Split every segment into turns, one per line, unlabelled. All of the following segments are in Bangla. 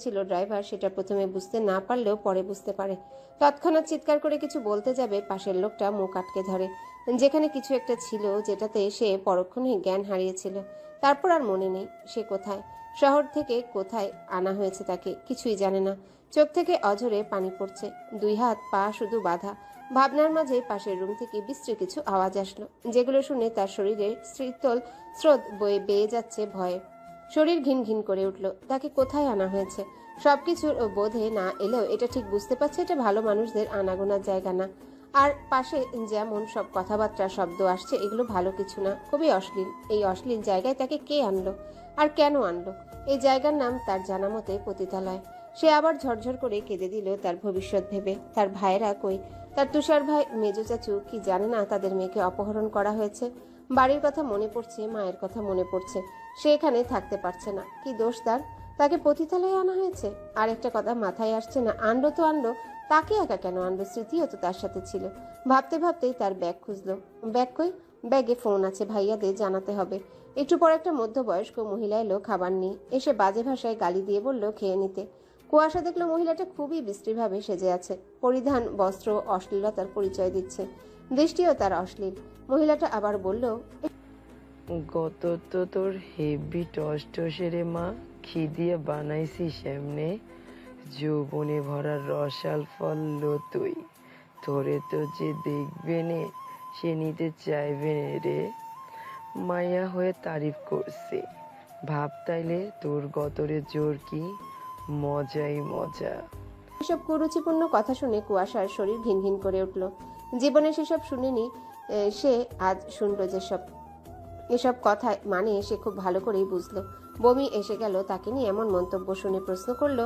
ছিল ড্রাইভার, সেটা প্রথমে বুঝতে না পারলেও পরে বুঝতে পারে। তৎক্ষণাৎ চিৎকার করে কিছু বলতে যাবে, পাশের লোকটা মুখ আটকে ধরে। যেখানে কিছু একটা ছিল, যেটাতে সে পরক্ষণে জ্ঞান হারিয়েছিল। তারপর আর মনে নেই সে কোথায়। শহর থেকে কোথায় আনা হয়েছে তাকে, কিছুই জানে না। চোখ থেকে অঝরে পানি পড়ছে। দুই হাত পা শুধু বাঁধা। ভাবনার মাঝে পাশের রুম থেকে বিশ্রী কিছু আওয়াজ আসলো, যেগুলো শুনে তার শরীরে শীতল স্রোত বয়ে বেয়ে যাচ্ছে ভয়ে। শরীর ঘিন ঘিন করে উঠল, তাকে কোথায় আনা হয়েছে? সবকিছুর ও বোধে না এলেও এটা ঠিক বুঝতে পারছে এটা ভালো মানুষদের আনাগোনার জায়গা না। আর পাশে যেমন সব কথাবার্তা, শব্দ আসছে, এগুলো ভালো কিছু না, খুবই অশ্লীল। এই অশ্লীল জায়গায় তাকে কে আনলো? আর কেন আনলো? এই জায়গার নাম তার জানা মতে পতিতালয়। সে আবার ঝরঝর করে কেঁদে দিল তার ভবিষ্যৎ ভেবে। তার ভাইয়েরা কই? তার তুষার ভাই, মেজো চাচু কি জানে না তাদের মেয়েকে অপহরণ করা হয়েছে? বাড়ির কথা মনে পড়ছে, মায়ের কথা মনে পড়ছে। সে এখানে থাকতে পারছে না। কি দোষ তার? তাকে পতিতালয়ে আনা হয়েছে? আর একটা কথা মাথায় আসছে না, আনলো তো আনলো, তাকে একা কেন আনলো স্মৃতিও তো তার সাথে ছিল। ভাবতে ভাবতেই তার ব্যাগ খুঁজলো। ব্যাগ কই? ব্যাগে ফোন আছে ভাইয়াদের, জানাতে হবে। একটু পর একটা মধ্যবয়স্ক মহিলা এলো খাবার নিয়ে। এসে বাজে ভাষায় গালি দিয়ে বলল খেয়ে নিতে। কুয়াশা দেখল মহিলাটা খুবই বিশ্রীভাবে সেজে আছে। পরিধান, বস্ত্র, অশ্লীলতার পরিচয় দিচ্ছে। দৃষ্টিও তার অশ্লীল। মহিলাটা আবার বলল,
গত তো তোর হেভি টস টসেরে মা খিদিয়ে বানাইছিস এমনে? যৌবনে ভরা রসাল ফল তুই। তোরে তো যে দেখবে নে, সে নিতে চাইবে রে। মায়া হয়ে তারিফ করছে। ভাব তাইলে তোর গতরে জোর কি? মজাই মজা।
এসব কুরুচিপূর্ণ কথা শুনে কুয়াশার শরীর ঘিন ঘিন করে উঠল। জীবনে সেসব শুনিনি সে আজ শুনলো যেসব। এসব কথা মানে সে খুব ভালো করেই বুঝলো। বমি এসে গেল তাকে নিয়ে এমন মন্তব্য শুনে প্রশ্ন করল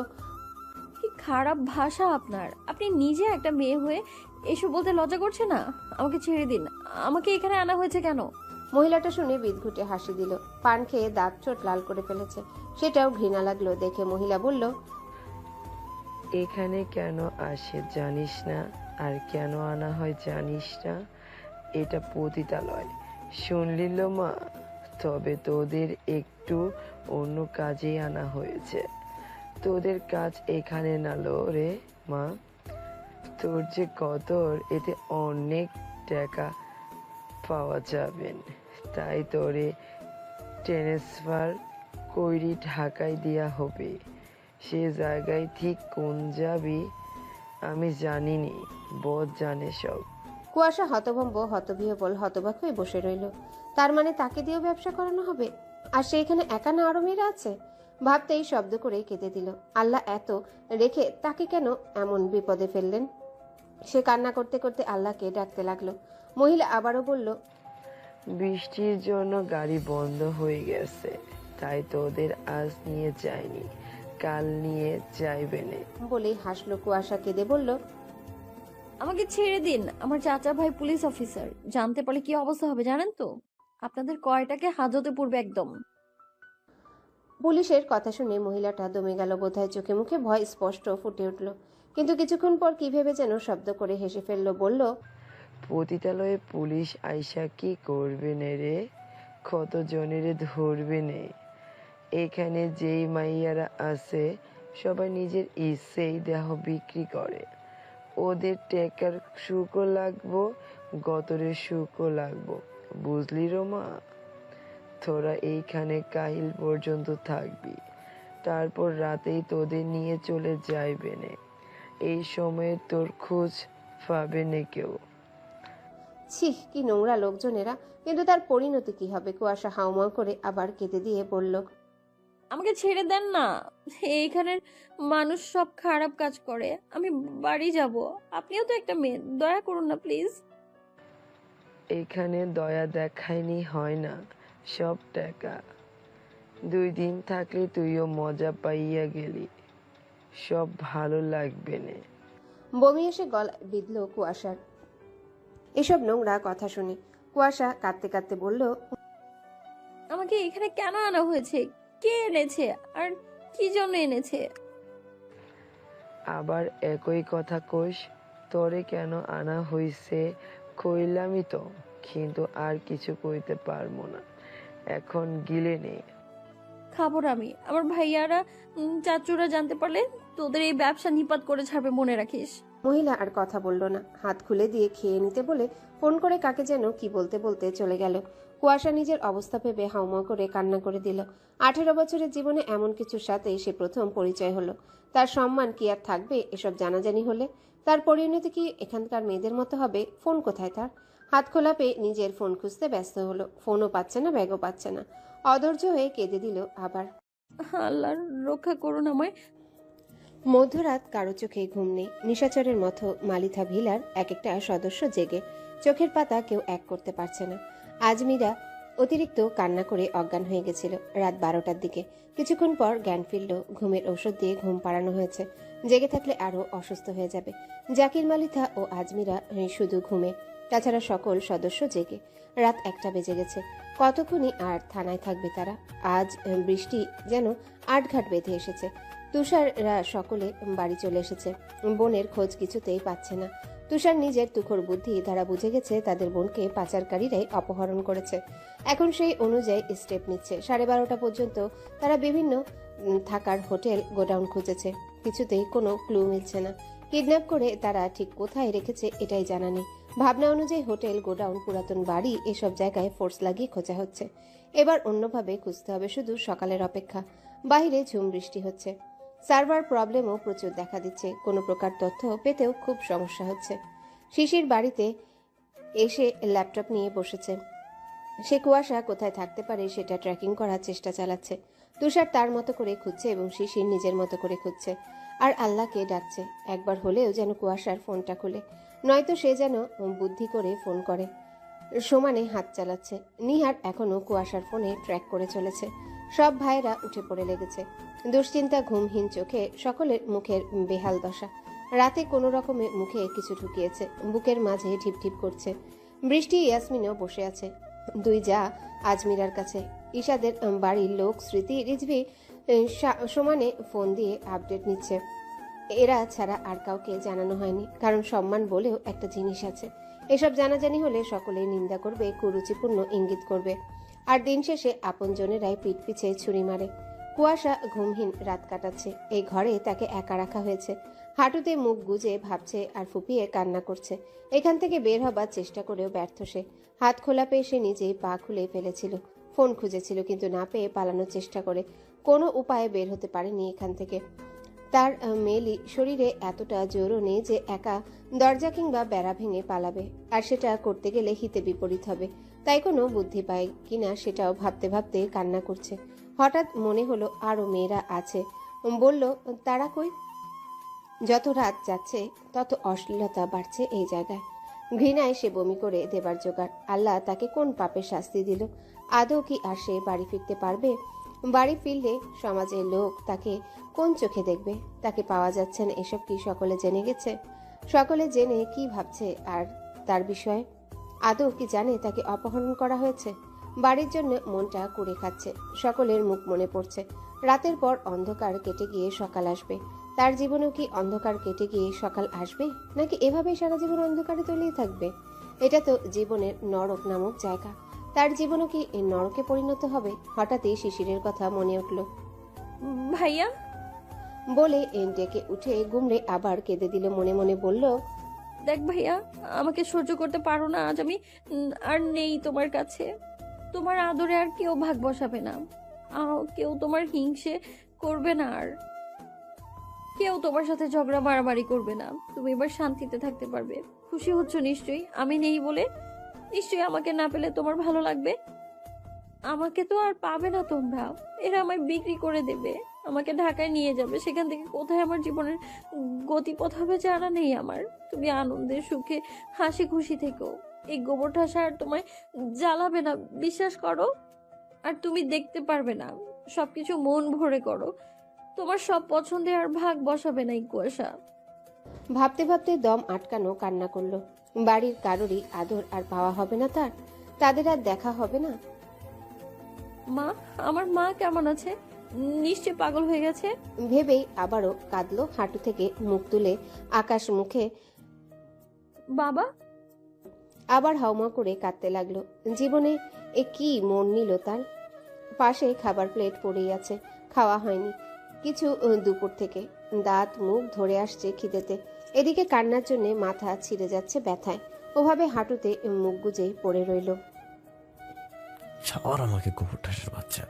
কি খারাপ ভাষা আপনার? আপনি নিজে একটা মেয়ে হয়ে এসব বলতে লজ্জা করছে না? আমাকে ছেড়ে দিন। আমাকে এখানে আনা হয়েছে কেন?
মহিলাটা শুনে বিদঘুটে হাসি দিল। পান খেয়ে দাঁত চোট লাল করে ফেলেছে। সেটাও ঘৃণা লাগল দেখে মহিলা বলল,
এখানে কেন আসে জানিস না? আর কেন আনা হয় জানিস না? এটা পতিতালয়। শুনলি লো মা, তবে তোদের একটু অন্য কাজেই আনা হয়েছে। তোদের কাজ এখানে নালো রে মা। তোর যে কদর, এতে অনেক টাকা পাওয়া যাবেন তাই তোরে ট্রান্সফার কইরি ঢাকায় দেয়া হবে। সে জায়গায় ঠিক কোন যাবি আমি জানিনি বোধ জানে সব।
কুয়াশা হতভম্ব হতবিহবল হতবাক হয়ে বসে রইল। তার মানে তাকে দিয়েও ব্যবসা করানো হবে? আর সে এখানে একা না আরও মেয়েরা আছে? ভাবতেই শব্দ করে কেঁদে দিল। আল্লাহ এত রেখে তাকে কেন এমন বিপদে ফেললেন? সে কান্না করতে করতে আল্লাহকে ডাকতে লাগল। মহিলা আবারও বলল
বৃষ্টির জন্য গাড়ি বন্ধ হয়ে গেছে তাই তোদের আজ নিয়ে যায়নি কাল নিয়ে যাইবে নে।
বলেই হাসলো কুয়াশা কেঁদে বলল
আমাকে ছেড়ে দিন আমার চাচা ভাই পুলিশ অফিসার। জানতে পারলে কি অবস্থা হবে জানেন তো? আপনাদের কয়টাকে হাজতে পড়বে একদম?
পুলিশের কথা শুনে মহিলাটা দমে গেল বোধহয় চোখে মুখে ভয় স্পষ্ট ফুটে উঠল। কিন্তু কিছুক্ষণ পর কি ভেবে যেন শব্দ করে হেসে ফেলল বলল
পতিতালয়ে পুলিশ আইসা কি করবে নে রে? কত জনের ধরবে নে? এখানে যেই মাইয়ারা আছে, সবাই নিজের ইচ্ছেই দেহ বিক্রি করে। ওদের টেকার সুখও লাগবো গতরের সুখও লাগবো। বুঝলি রোমা? তোরা এইখানে কাহিল পর্যন্ত থাকবি। তারপর রাতেই তোদের নিয়ে চলে যাইবে নে। এই সময়ে তোর খোঁজ পাবে না কেউ।
ছিহ কি নোংরা লোকজনেরা কিন্তু তার পরিণতি কি হবে? কুয়াশা হাউমাউ করে আবার কেঁদে দিয়ে বলল
আমাকে ছেড়ে দেন না। এইখানের মানুষ সব খারাপ কাজ করে। আমি বাড়ি যাব। আপনিও তো একটা মেয়ে। দয়া করুন না প্লিজ।
এখানে দয়া দেখায়নি হয় না। সব টাকা। দুই দিন থাকলে তুইও মজা পাইয়া গেলি। সব ভালো লাগবে না।
বমি এসে গলায় বিঁধল কুয়াশার এসব নোংরা কথা শুনে। কুয়াশা কাঁদতে কাঁদতে বলল
আমাকে এখানে কেন আনা হয়েছে? কে এনেছে? আর কি জন্য এনেছে?
আবার একই কথা কোষ তোরে কেন আনা হইছে কইলামই তো কিন্তু আর কিছু কইতে পারব না। এখন গিলে নে।
খাব না আমি। আমার ভাইয়ারা চাচুরা জানতে পারলে তোদের এই ব্যবসা নিপাত করে ছাড়বে মনে রাখিস।
মহিলা আর কথা বলল না। হাত খুলে দিয়ে খেয়ে নিতে বলে ফোন করে কাকে যেন কি বলতে বলতে চলে গেল। কুয়াশা নিজের অবস্থা ভেবে হাউমাউ করে কান্না করে দিল। আঠেরো বছরের জীবনে এমন কিছুর সাথে সে প্রথম পরিচয় হলো। তার সম্মান কি আর থাকবে এসব জানাজানি হলে? তার পরিণতি কি এখানকার মেয়েদের মতো হবে? ফোন কোথায় তার? হাত খোলা পেয়ে নিজের ফোন খুঁজতে ব্যস্ত হলো। ফোনও পাচ্ছে না, ব্যাগও পাচ্ছে না। অধৈর্য হয়ে কেঁদে দিল আবার।
আল্লাহ রক্ষা করুন আমায়।
মধ্যরাত কারও চোখে ঘুম নেই। নিশাচরের মতো মালিথা ভিলার এক একটা সদস্য জেগে। চোখের পাতা কেউ এক করতে পারছে না। আজমিরা অতিরিক্ত কান্না করে অজ্ঞান হয়ে গেছিল রাত বারোটার দিকে। কিছুক্ষণ পর জ্ঞান ফিরল ঘুমের ঔষধ দিয়ে ঘুম পাড়ানো হয়েছে। জেগে থাকলে আরও অসুস্থ হয়ে যাবে। জাকির, মালিথা ও আজমিরা শুধু ঘুমে। তাছাড়া সকল সদস্য জেগে। রাত একটা বেজে গেছে। কতক্ষণই আর থানায় থাকবে তারা? আজ বৃষ্টি যেন আটঘাট বেঁধে এসেছে। তুষাররা সকলে বাড়ি চলে এসেছে। বোনের খোঁজ কিছুতেই পাচ্ছে না। তুষার নিজের তুখর বুদ্ধি তারা বুঝে গেছে তাদের বোনকে পাচারকারীরাই অপহরণ করেছে। এখন সেই অনুযায়ী স্টেপ নিচ্ছে। সাড়ে বারোটা পর্যন্ত তারা বিভিন্ন থাকার হোটেল গোডাউন খুঁজেছে। কিছুতেই কোনো ক্লু মিলছে না। কিডন্যাপ করে তারা ঠিক কোথায় রেখেছে এটাই জানা নেই। ভাবনা অনুযায়ী হোটেল, গোডাউন, পুরাতন বাড়ি এসব জায়গায় ফোর্স লাগিয়ে খোঁজা হচ্ছে। এবার অন্যভাবে খুঁজতে হবে শুধু সকালের অপেক্ষা। বাইরে ঝুম বৃষ্টি হচ্ছে। সার্ভার প্রবলেমও প্রচুর দেখা দিচ্ছে। কোনো প্রকার তথ্য পেতেও খুব সমস্যা হচ্ছে। শিশির বাড়িতে এসে ল্যাপটপ নিয়ে বসেছে। সে কুয়াশা কোথায় থাকতে পারে সেটা ট্র্যাকিং করার চেষ্টা চালাচ্ছে। তুষার তার মতো করে খুঁজছে এবং শিশির নিজের মতো করে খুঁজছে। আর আল্লাহকে ডাকছে। একবার হলেও যেন কুয়াশার ফোনটা খুলে। নয়তো সে যেন বুদ্ধি করে ফোন করে। সমানে হাত চালাচ্ছে। নিহার এখনও কুয়াশার ফোনে ট্র্যাক করে চলেছে। সব ভাইয়েরা উঠে পড়ে লেগেছে। দুশ্চিন্তা ঘুমহীন চোখে সকলের মুখের বেহাল দশা। রাতে কোনো রকমে মুখে কিছু ঢুকিয়েছে, বুকের মাঝে ঢিপ ঢিপ করছে। বৃষ্টি ইয়াসমিনও বসে আছে। দুই যা আজমিরার কাছে। ঈশাদের বাড়ির লোক স্মৃতি রিজভি সমানে ফোন দিয়ে আপডেট নিচ্ছে। এরা ছাড়া আর কাউকে জানানো হয়নি, কারণ সম্মান বলেও একটা জিনিস আছে। এসব জানাজানি হলে সকলে নিন্দা করবে, কুরুচিপূর্ণ ইঙ্গিত করবে। আর দিন শেষে আপনজনেরাই পিঠ পিছে ছুরি মারে। কুয়াশা ঘুমহীন রাত কাটাচ্ছে। এই ঘরে তাকে একা রাখা হয়েছে। হাঁটুতে মুখ গুজে ভাবছে আর ফুপিয়ে কান্না করছে। এখান থেকে বের হবার চেষ্টা করেও ব্যর্থ সে। হাত খোলা পেয়ে সে নিজেই পা খুলে ফেলেছিল। ফোন খুঁজেছিল কিন্তু না পেয়ে পালানোর চেষ্টা করে। কোনো উপায়ে বের হতে পারেনি এখান থেকে। তার মেলি শরীরে এতটা জোরও নেই যে একা দরজা কিংবা বেড়া ভেঙে পালাবে। আর সেটা করতে গেলে হিতে বিপরীত হবে। তাই কোনো বুদ্ধি পায় কিনা সেটাও ভাবতে ভাবতে কান্না করছে। হঠাৎ মনে হলো আরও মেয়েরা আছে। বলল, তারা কই? যত রাত যাচ্ছে, তত অশ্লীলতা বাড়ছে এই জায়গায়। ঘৃণায় সে বমি করে দেবার জোগাড়। আল্লাহ তাকে কোন পাপের শাস্তি দিল? আদৌ কি আর সে বাড়ি ফিরতে পারবে? বাড়ি ফিরলে সমাজের লোক তাকে কোন চোখে দেখবে? তাকে পাওয়া যাচ্ছে না এসব কি সকলে জেনে গেছে? সকলে জেনে কি ভাবছে আর তার বিষয়ে? আদৌ কি জানে তাকে অপহরণ করা হয়েছে? বাড়ির জন্য মনটা কুড়ে খাচ্ছে। সকলের মুখ মনে পড়ছে। রাতের পর অন্ধকার কেটে গিয়ে সকাল আসবে। তার জীবনেও কি অন্ধকার কেটে গিয়ে সকাল আসবে? নাকি এভাবেই সারা জীবন অন্ধকারে তলিয়ে থাকবে? এটা তো জীবনের নরক নামক জায়গা। তার জীবনও কি এই নরকে পরিণত হবে? হঠাৎই শিশিরের কথা মনে উঠল।
ভাইয়া?
বলে ডেকে উঠে গুমড়ে আবার কেঁদে দিল মনে মনে বলল
দেখ ভাইয়া, আমাকে সহ্য করতে পারো না, আজ আমি আর নেই তোমার কাছে। তোমার আদরে আর কেউ ভাগ বসাবে না। কেউ তোমার হিংসে করবে না আর। কেউ তোমার সাথে ঝগড়া মারামারি করবে না। তুমি এবার শান্তিতে থাকতে পারবে। খুশি হচ্ছ নিশ্চয়ই? আমি নেই বলে? নিশ্চয়ই আমাকে না পেলে তোমার ভালো লাগবে? আমাকে তো আর পাবে না তোমরা। এরা আমায় বিক্রি করে দেবে। আমাকে ঢাকায় নিয়ে যাবে। সেখান থেকে কোথায় আমার জীবনের গতিপথ হবে জানা নেই আমার। তুমি আনন্দে সুখে হাসি খুশি থেকো এই গোবর ঠাসা আর তোমায় জ্বালাবে না বিশ্বাস করো? আর তুমি দেখতে পারবে না। সবকিছু মন ভরে করো। তোমার সব পছন্দে আর ভাগ বসাবে না এই কুয়াশা।
ভাবতে ভাবতে দম আটকানো কান্না করল। বাড়ির কারোরই আদর আর পাওয়া হবে না তার। তাদের আর দেখা হবে না।
মা আমার মা কেমন আছে? নিশ্চয় পাগল হয়ে গেছে?
ভেবেই আবারও কাঁদলো হাঁটু থেকে মুখ তুলে আকাশ মুখে।
বাবা?
আবার হাওমা করে কাঁদতে লাগল। জীবনে এ কি মন নিল তার? পাশে খাবার প্লেট পড়েই আছে খাওয়া হয়নি। কিছু দুপুর থেকে। দাঁত মুখ ধরে আসছে খিদেতে। এদিকে কান্নার জন্য মাথা ছিঁড়ে যাচ্ছে ব্যথায়। ওভাবে হাঁটুতে মুখ গুজে পড়ে রইল।
ছাড় আমাকে বাচ্চা।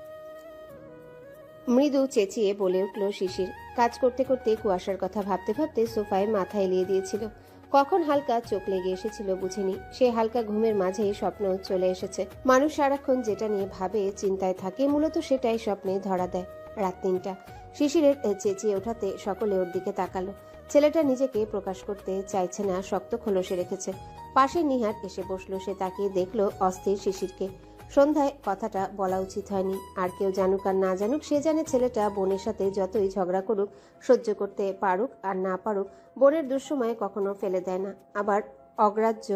মৃদু চেঁচিয়ে বলে উঠল, শিশির, কাজ করতে করতে কুয়াশার কথা ভাবতে ভাবতে সোফায় মাথা এলিয়ে দিয়েছিল। কখন হালকা চোখ লেগে এসেছিল বুঝেনি। সে হালকা ঘুমের মাঝেই স্বপ্ন চলে এসেছে। মানুষ সারাক্ষণ যেটা নিয়ে ভাবে, চিন্তায় থাকে, মূলত সেটাই স্বপ্নে ধরা দেয়। রাত তিনটা। শিশিরের চেঁচিয়ে ওঠাতে সকলে ওর দিকে তাকালো। ছেলেটা নিজেকে প্রকাশ করতে চাইছে না, শক্ত খোলসে রেখেছে। পাশে নিহার এসে বসল। সে তাকিয়ে দেখল অস্থির শিশিরকে। সন্ধ্যায় কথাটা বলা উচিত হয়নি। আর কেউ জানুক আর না জানুক সে জানে ছেলেটা বোনের সাথে যতই ঝগড়া করুক সহ্য করতে পারুক আর না পারুক বোনের দুঃসময়ে কখনো ফেলে দেয় না আবার অগ্রাহ্য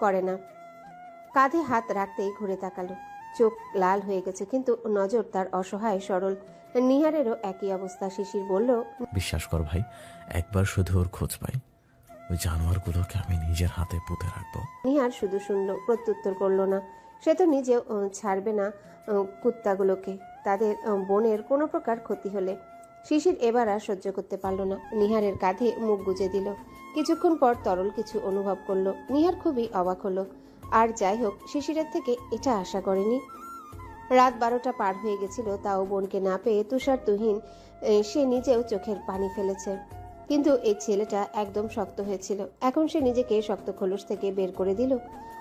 করে না। কাঁধে হাত রাখতেই ঘুরে তাকালো। চোখ লাল হয়ে গেছে কিন্তু নজর তার অসহায় সরল। নিহারেরও একই অবস্থা শিশির বলল
বিশ্বাস কর ভাই একবার শুধু ওর খোঁজ পাই। ওই জানোয়ারগুলোকে আমি নিজের হাতে পুঁতে রাখব।
নিহার শুধু শুনলো প্রত্যুত্তর করল না। সে তো নিজেও ছাড়বে না কুত্তাগুলোকে। তাদের বোনের কোনো প্রকার ক্ষতি হলে শিশির এবার আর সহ্য করতে পারল না। নিহারের কাঁধে মুখ গুজে দিল। কিছুক্ষণ পর তরল কিছু অনুভব করল। নিহার খুবই অবাক হলো। আর যাই হোক, শিশিরের থেকে এটা আশা করেনি। রাত বারোটা পার হয়ে গেছিল, তাও বোনকে না পেয়ে তুষার তুহিন সে নিজেও চোখের পানি ফেলেছে। কিন্তু এই ছেলেটা একদম শক্ত হয়েছিল। এখন সে নিজেকে শক্ত খোলস থেকে বের করে দিল।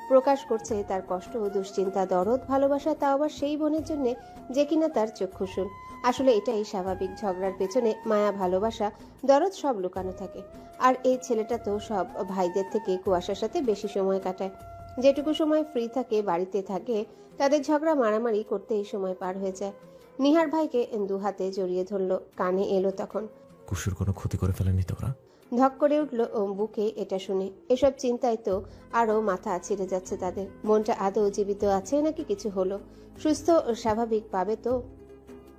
প্রকাশ করছে তার কষ্ট, দুশ্চিন্তা, দরদ, ভালোবাসা, তা আবার সেই বোনের জন্য যে কিনা তার চক্ষুশুল আসলে এটাই স্বাভাবিক ঝগড়ার পেছনে মায়া, ভালোবাসা, দরদ সব লুকানো থাকে। আর এই ছেলেটা তো সব ভাইদের থেকে কুয়াশার সাথে বেশি সময় কাটায়। যেটুকু সময় ফ্রি থাকে, বাড়িতে থাকে, তাদের ঝগড়া মারামারি করতে এই সময় পার হয়ে যায়। নিহার ভাইকে দু হাতে জড়িয়ে ধরলো, কানে এলো তখন।
কুসুর কোনো ক্ষতি করে ফেলেনি তোরা?
ধক করে উঠল বুকে এটা শুনে। এসব চিন্তায় তো আরও মাথা ছিঁড়ে যাচ্ছে তাদের। মনটা আদৌ জীবিত আছে নাকি কিছু হলো? সুস্থ ও স্বাভাবিক পাবে তো?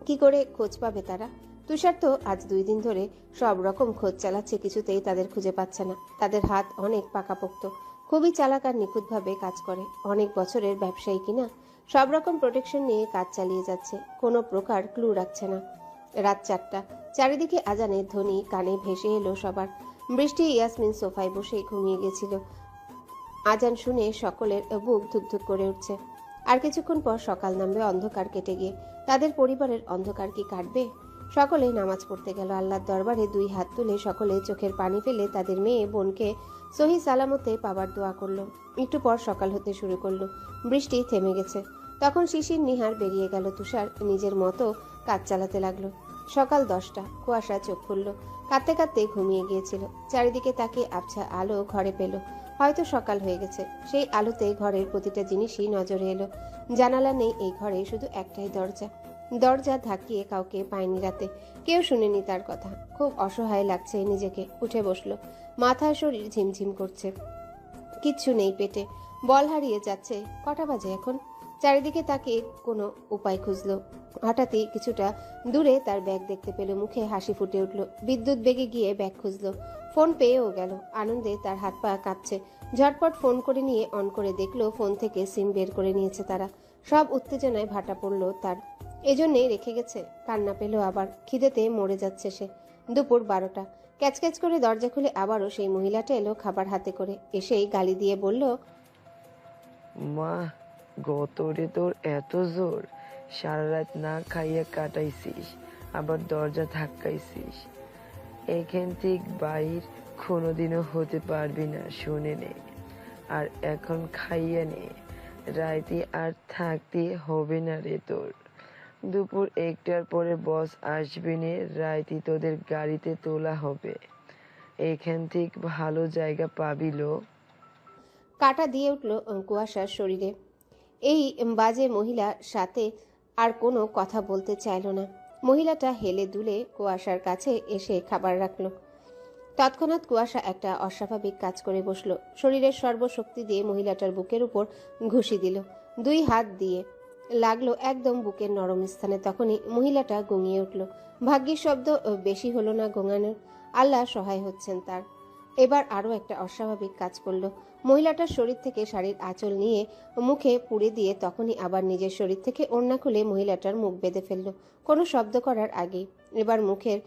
কি করে খোঁজ পাবে তারা? তুষার তো আজ দুই দিন ধরে সব রকম খোঁজ চালাচ্ছে, কিছুতেই তাদের খুঁজে পাচ্ছে না। তাদের হাত অনেক পাকাপোক্ত। খুবই চালাক আর নিখুঁতভাবে কাজ করে। অনেক বছরের ব্যবসায়ী কিনা সব রকম প্রোটেকশন নিয়ে কাজ চালিয়ে যাচ্ছে। কোনো প্রকার ক্লু রাখছে না। রাত চারটা। চারিদিকে আজানের ধ্বনি, কানে ভেসে এলো সবার। বৃষ্টি, ইয়াসমিন সোফায় বসে ঘুমিয়ে গেছিল। আজান শুনে সকলের বুক ধুকধুক করে উঠছে। আর কিছুক্ষণ পর সকাল নামবে অন্ধকার কেটে গিয়ে। তাদের পরিবারের অন্ধকার কি কাটবে? সকলে নামাজ পড়তে গেল। আল্লাহর দরবারে দুই হাত তুলে সকলে চোখের পানি ফেলে তাদের মেয়ে বোনকে সহি সালামতে পাবার দোয়া করল। একটু পর সকাল হতে শুরু করল। বৃষ্টি থেমে গেছে। তখন শিশির, নিহার বেরিয়ে গেল তুষার। নিজের মতো কাজ চালাতে লাগল। সকাল দশটা, কুয়াশা চোখ খুলল, কাঁদতে কাঁদতে ঘুমিয়ে গিয়েছিল। চারিদিকে তাকে আবছা আলো ঘরে পেল। হয়তো সকাল হয়ে গেছে। সেই আলোতে ঘরের প্রতিটা জিনিসই নজরে এলো। জানালা নেই এই ঘরে, শুধু একটাই দরজা। দরজা ধাকিয়ে কাউকে পায়নি রাতে। কেউ শুনেনি তার কথা। খুব অসহায় লাগছে নিজেকে। উঠে বসল। মাথা শরীর ঝিমঝিম করছে। কিচ্ছু নেই পেটে। বল হারিয়ে যাচ্ছে। কটা বাজে এখন? চারিদিকে তাকে কোনো উপায় খুঁজলো। হঠাৎই কিছুটা দূরে তার ব্যাগ দেখতে পেল, মুখে হাসি ফুটে উঠল। বিদ্যুৎ বেগে গিয়ে ব্যাগ খুঁজলো। ফোন পেয়েও গেল। আনন্দে তার হাত পা কাঁপছে। ঝটপট ফোন করে নিয়ে অন করে দেখল, ফোন থেকে সিম বের করে নিয়েছে তারা। সব উত্তেজনায় ভাটা পড়ল তার। এজন্যে রেখে গেছে। কান্না পেল আবার। খিদেতে মরে যাচ্ছে সে। দুপুর বারোটা। ক্যাচক্যাচ করে দরজা খুলে আবারও সেই মহিলাটা এলো খাবার হাতে করে। এসেই গালি দিয়ে বলল,
মা গতরে তোর এত জোর? সারা রাত না খাইয়া কাটাইছিস, আবার দরজা ধাক্কাইছিস। এখান থেকে বাইর কোনোদিনও হতে পারবি না, শুনে নে। আর এখন খাইয়া নে। রাইতে আর থাকতে হবে না রে তোর। দুপুর একটার পরে বস আসবে নে, রাইতে তোদের গাড়িতে তোলা হবে। এখান থেকে ভালো জায়গা পাবিলো
কাটা দিয়ে উঠল কুয়াশার শরীরে। এই বাজে মহিলার সাথে আর কোনো কথা বলতে চাইল না। মহিলাটা হেলে দুলে কুয়াশার কাছে এসে খাবার রাখল। তৎক্ষণাৎ কুয়াশা একটা অস্বাভাবিক কাজ করে বসল। শরীরের সর্বশক্তি দিয়ে মহিলাটার বুকের উপর ঘুষি দিল, দুই হাত দিয়ে। লাগল একদম বুকের নরম স্থানে, তখনই মহিলাটা গঙিয়ে উঠল। ভাগ্যের শব্দ বেশি হলো না গোঙানোর আল্লাহ সহায় হচ্ছেন তার। এবার আরও একটা অস্বাভাবিক কাজ করল। মহিলাটার শরীর থেকে শাড়ির আঁচল নিয়ে মুখে পুড়ে দিয়ে তখনই আবার নিজের শরীর থেকে ওড়না খুলে মহিলাটার মুখ বেঁধে ফেলল। কোনো শব্দ করার আগেই। এবার মুখের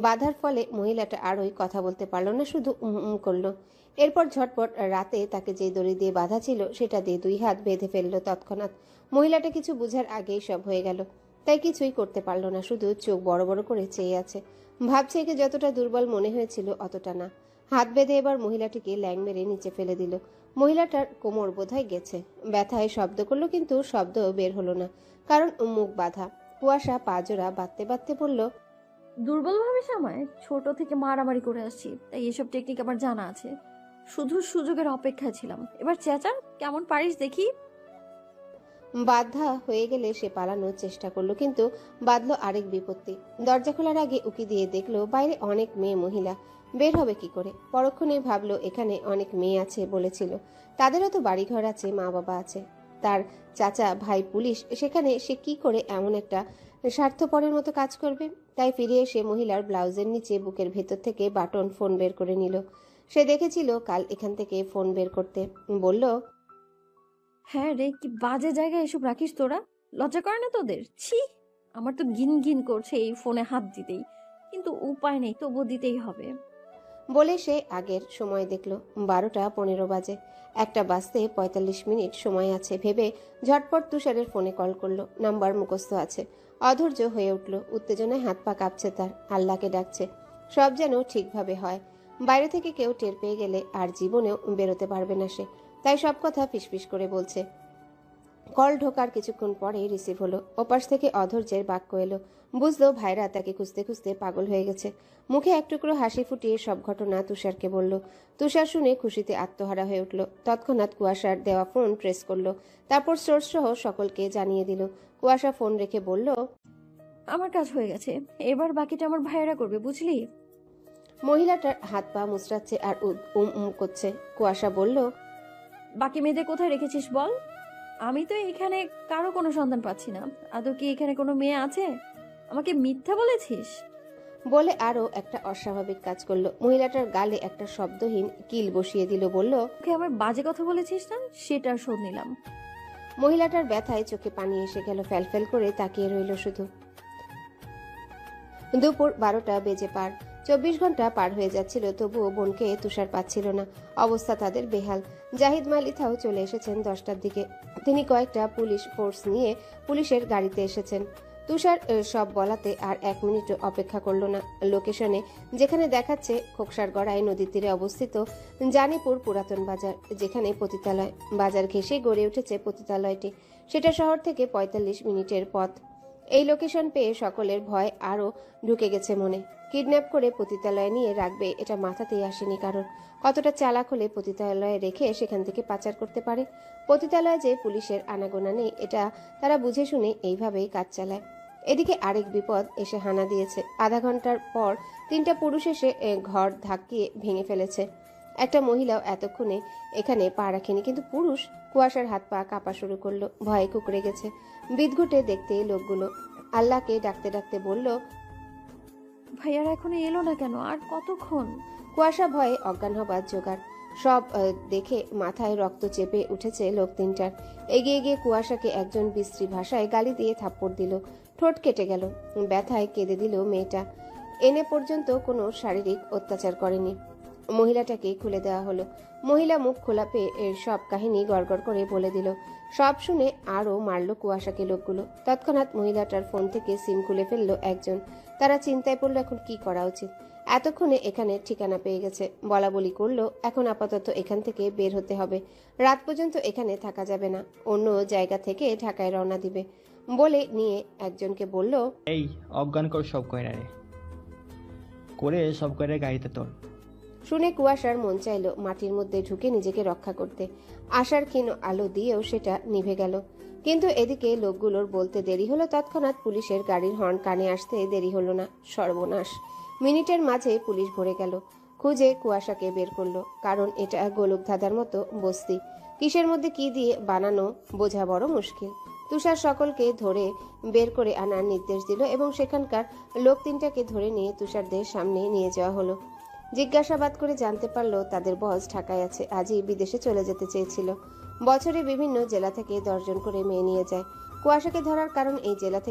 বাধার ফলে মহিলাটা আরোই কথা বলতে পারল না, শুধু উম, করল। এরপর ঝটপট রাতে তাকে যে দড়ি দিয়ে বাঁধা ছিল, সেটা দিয়ে দুই হাত বেঁধে ফেলল তৎক্ষণাৎ। মহিলাটা কিছু বুঝার আগেই সব হয়ে গেল। তাই কিছুই করতে পারল না, শুধু চোখ বড় বড় করে চেয়ে আছে। ভাবছে একে যতটা দুর্বল মনে হয়েছিল, অতটা না। হাত বেঁধে এবার মহিলাটিকে ল্যাং মেরে নিচে ফেলে দিল। মহিলাটার কোমর বোধহয় গেছে। ব্যথায় শব্দ করল কিন্তু শব্দ বের হলো না কারণ মুখ বাঁধা। কুয়াশা পাজোড়া বাঁধতে বাঁধতে বলল
দুর্বল ভাবিস আমায় ছোট থেকে মারামারি করে আসছি তাই এসব টেকনিক আমার জানা আছে। শুধু সুযোগের অপেক্ষায় ছিলাম। এবার চেঁচা কেমন পারিস দেখি।
বাধা হয়ে গেলে সে পালানোর চেষ্টা করল কিন্তু বাঁধলো আরেক বিপত্তি। দরজা খোলার আগে উকি দিয়ে দেখল বাইরে অনেক মেয়ে মহিলা। বের হবে কি করে? পরক্ষণে ভাবলো, এখানে অনেক মেয়ে আছে বলেছিল। তাদেরও তো বাড়িঘর আছে মা বাবা আছে। তার চাচা ভাই পুলিশ, সেখানে সে কি করে এমন একটা স্বার্থপরের মতো কাজ করবে? তাই ফিরে এসে মহিলার ব্লাউজের নিচে বুকের ভেতর থেকে বাটন ফোন বের করে নিল। সে দেখেছিল কাল এখান থেকে ফোন বের করতে। বলল
হ্যাঁ রে, কি বাজে জায়গায় এসব রাখিস তোরা? লজ্জা করে না তোদের? ছি, আমার তো গিন গিন করছে এই ফোনে হাত দিতেই। কিন্তু উপায় নেই তবু দিতেই হবে।
বলে সে আগের সময় দেখল। বারোটা পনেরো বাজে। একটা বাজতে পঁয়তাল্লিশ মিনিট সময় আছে ভেবে ঝটপট তুষারের ফোনে কল করল। নাম্বার মুখস্থ আছে। অধৈর্য হয়ে উঠল। উত্তেজনায় হাত পা কাঁপছে তার। আল্লাহকে ডাকছে। সব যেন ঠিকভাবে হয়। বাইরে থেকে কেউ টের পেয়ে গেলে আর জীবনেও বেরোতে পারবে না সে। তাই সব কথা ফিসফিস করে বলছে। কল ঢোকার কিছুক্ষণ পরেই রিসিভ হলো। ওপাশ থেকে অধৈর্যের বাক্য এলো। বুঝলো ভাইরা তাকে খুঁজতে খুঁজতে পাগল হয়ে গেছে। মুখে এক টুকরো হাসি ফুটিয়ে সব ঘটনা তুষারকে বলল। তুষার শুনে খুশিতে আত্মহারা হয়ে উঠল। তৎক্ষণাৎ কুয়াশার দেওয়া ফোন প্রেস করল। তারপর সোর্স সহ সকলকে জানিয়ে দিল। কুয়াশা ফোন রেখে বলল
আমার কাজ হয়ে গেছে। এবার বাকিটা আমার ভাইয়েরা করবে বুঝলি?
মহিলাটার হাত পা মুচড়াচ্ছে আর উম উম করছে। কুয়াশা বলল
বাকি মেয়েদের কোথায় রেখেছিস বল? আমি তো এখানে কারও কোনো সন্ধান পাচ্ছি না। আদৌ কি এখানে কোনো মেয়ে আছে? আমাকে মিথ্যা বলেছিস?
বলে আরও একটা অস্বাভাবিক কাজ করল। মহিলাটার গালে একটা শব্দহীন কিল বসিয়ে দিল বলল
ওকে আমার বাজে কথা বলেছিস না? সেটা শোধ নিলাম।
মহিলাটার ব্যথায় চোখে পানি এসে গেল ফ্যালফ্যাল করে তাকিয়ে রইল শুধু। দুপুর বারোটা বেজে পার। চব্বিশ ঘণ্টা পার হয়ে যাচ্ছিল, তবুও বোনকে তুষার পাচ্ছিল না। অবস্থা তাদের বেহাল। জাহিদ মালিথাও চলে এসেছেন দশটার দিকে। তিনি কয়েকটা পুলিশ ফোর্স নিয়ে পুলিশের গাড়িতে এসেছেন। তুষার সব বলাতে আর এক মিনিট অপেক্ষা করল না। লোকেশনে যেখানে দেখাচ্ছে খোকসার গড়ায় নদীর তীরে অবস্থিত জানিপুর পুরাতন বাজার, যেখানে পতিতালয়, বাজার ঘেঁষে গড়ে উঠেছে পতিতালয়টি। সেটা শহর থেকে পঁয়তাল্লিশ মিনিটের পথ। এই লোকেশন পেয়ে সকলের ভয় আরও ঢুকে গেছে মনে। কিডন্যাপ করে পতিতালয়ে নিয়ে রাখবে, এটা মাথাতেই আসেনি কারণ কতটা চালাক হলে পতিতালয়ে রেখে সেখান থেকে পাচার করতে পারে? পতিতালয়ে যে পুলিশের আনাগোনা নেই, এটা তারা বুঝে শুনে এইভাবেই কাজ চালায়। এদিকে আরেক বিপদ এসে হানা দিয়েছে। আধা ঘণ্টার পর তিনটা পুরুষ এসে ঘর ধাক্কিয়ে ভেঙে ফেলেছে। একটা মহিলাও এতক্ষণে এখানে পা রাখেনি, কিন্তু পুরুষ কুয়াশার হাত পা কাঁপা শুরু করল, ভয়ে কুকড়ে গেছে। বিদঘুটে দেখতে লোকগুলো আল্লাহকে ডাকতে ডাকতে বলল
ভাইয়ারা এখনও এলো না কেন? আর কতক্ষণ?
কুয়াশা ভয়ে অজ্ঞান হবার জোগাড়। সব দেখে মাথায় রক্ত চেপে উঠেছে লোক তিনটার। এগিয়ে গিয়ে কুয়াশাকে একজন বিশ্রী ভাষায় গালি দিয়ে থাপ্পড় দিল। ঠোঁট কেটে গেল। ব্যথায় কেঁদে দিল মেয়েটা। এনে পর্যন্ত কোনো শারীরিক অত্যাচার করেনি। মহিলাটাকে খুলে দেওয়া হলো। মহিলা মুখ খোলা পেয়ে এর সব কাহিনী গড়গড় করে বলে দিল। সব শুনে আরও মারল কুয়াশাকে লোকগুলো। তৎক্ষণাৎ মহিলাটার ফোন থেকে সিম খুলে ফেলল একজন। তারা চিন্তায় পড়ল, এখন কি করা উচিত? এতক্ষণে এখানে ঠিকানা পেয়ে গেছে। বলা বলি করল, এখন আপাতত এখান থেকে বের হতে হবে। রাত পর্যন্ত এখানে থাকা যাবে না। অন্য জায়গা থেকে ঢাকায় রওনা দিবে। বলে নিয়ে একজনকে বলল,
এই, অজ্ঞান কর সব কয়রারে করে সব কয়রা গাড়িতে তোর।
শুনে কুয়াশার মন চাইলো মাটির মধ্যে ঢুকে নিজেকে রক্ষা করতে। আশার ক্ষীণ আলো দিয়েও সেটা নিভে গেল। কিন্তু এদিকে লোকগুলোর বলতে দেরি হলো তৎক্ষণাৎ পুলিশের গাড়ির হর্ন কানে আসতে দেরি হলো না, সর্বনাশ। মিনিটের মাঝে পুলিশ ভরে গেল। খুঁজে কুয়াশাকে বের করল, কারণ এটা গোলক ধাঁধার মতো বস্তি। কিসের মধ্যে কি দিয়ে বানানো বোঝা বড় মুশকিল। তুষার সকলকে ধরে বের করে আনার নির্দেশ দিল এবং সেখানকার লোক তিনটাকে ধরে নিয়ে তুষারদের সামনে নিয়ে যাওয়া হলো। জিজ্ঞাসাবাদ করে জানতে পারল তাদের বস ঢাকায় আছে, আজই বিদেশে চলে যেতে চেয়েছিল। বছরে বিভিন্ন জেলা থেকে দশজন করে মেয়ে নিয়ে যায়। কুয়াশাকে ধরার কারণ এই জেলা থেকে